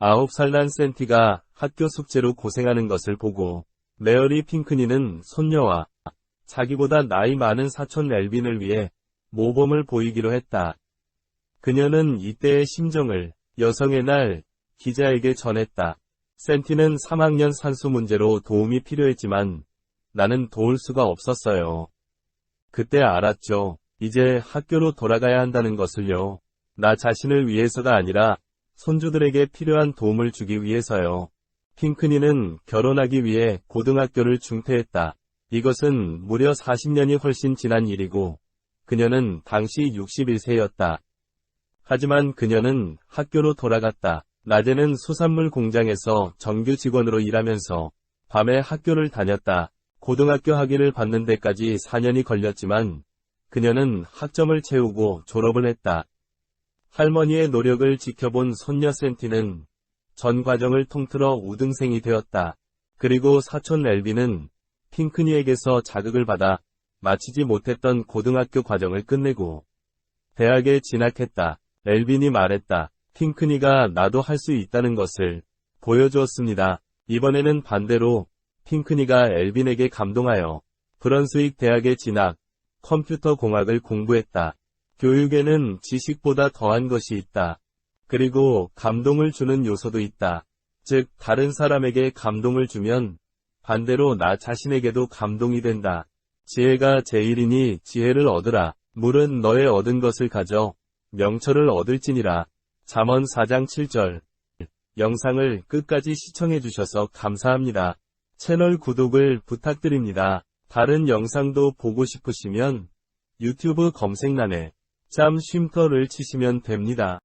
9살 난 센티가 학교 숙제로 고생하는 것을 보고 메어리 핑크니는 손녀와 자기보다 나이 많은 사촌 앨빈을 위해 모범을 보이기로 했다. 그녀는 이때의 심정을 여성의 날 기자에게 전했다. 센티는 3학년 산수 문제로 도움이 필요했지만 나는 도울 수가 없었어요. 그때 알았죠. 이제 학교로 돌아가야 한다는 것을요. 나 자신을 위해서가 아니라 손주들에게 필요한 도움을 주기 위해서요. 핑크니는 결혼하기 위해 고등학교를 중퇴했다. 이것은 무려 40년이 훨씬 지난 일이고 그녀는 당시 61세였다. 하지만 그녀는 학교로 돌아갔다. 낮에는 수산물 공장에서 정규 직원으로 일하면서 밤에 학교를 다녔다. 고등학교 학위를 받는 데까지 4년이 걸렸지만 그녀는 학점을 채우고 졸업을 했다. 할머니의 노력을 지켜본 손녀 센티는 전 과정을 통틀어 우등생이 되었다. 그리고 사촌 엘비는 핑크니에게서 자극을 받아 마치지 못했던 고등학교 과정을 끝내고 대학에 진학했다. 엘빈이 말했다. 핑크니가 나도 할 수 있다는 것을 보여주었습니다. 이번에는 반대로 핑크니가 엘빈에게 감동하여 브런스윅 대학에 진학, 컴퓨터 공학을 공부했다. 교육에는 지식보다 더한 것이 있다. 그리고 감동을 주는 요소도 있다. 즉, 다른 사람에게 감동을 주면 반대로 나 자신에게도 감동이 된다. 지혜가 제일이니 지혜를 얻으라. 물은 너의 얻은 것을 가져 명철을 얻을지니라. 잠언 4장 7절. 영상을 끝까지 시청해 주셔서 감사합니다. 채널 구독을 부탁드립니다. 다른 영상도 보고 싶으시면 유튜브 검색란에 짬 쉼터를 치시면 됩니다.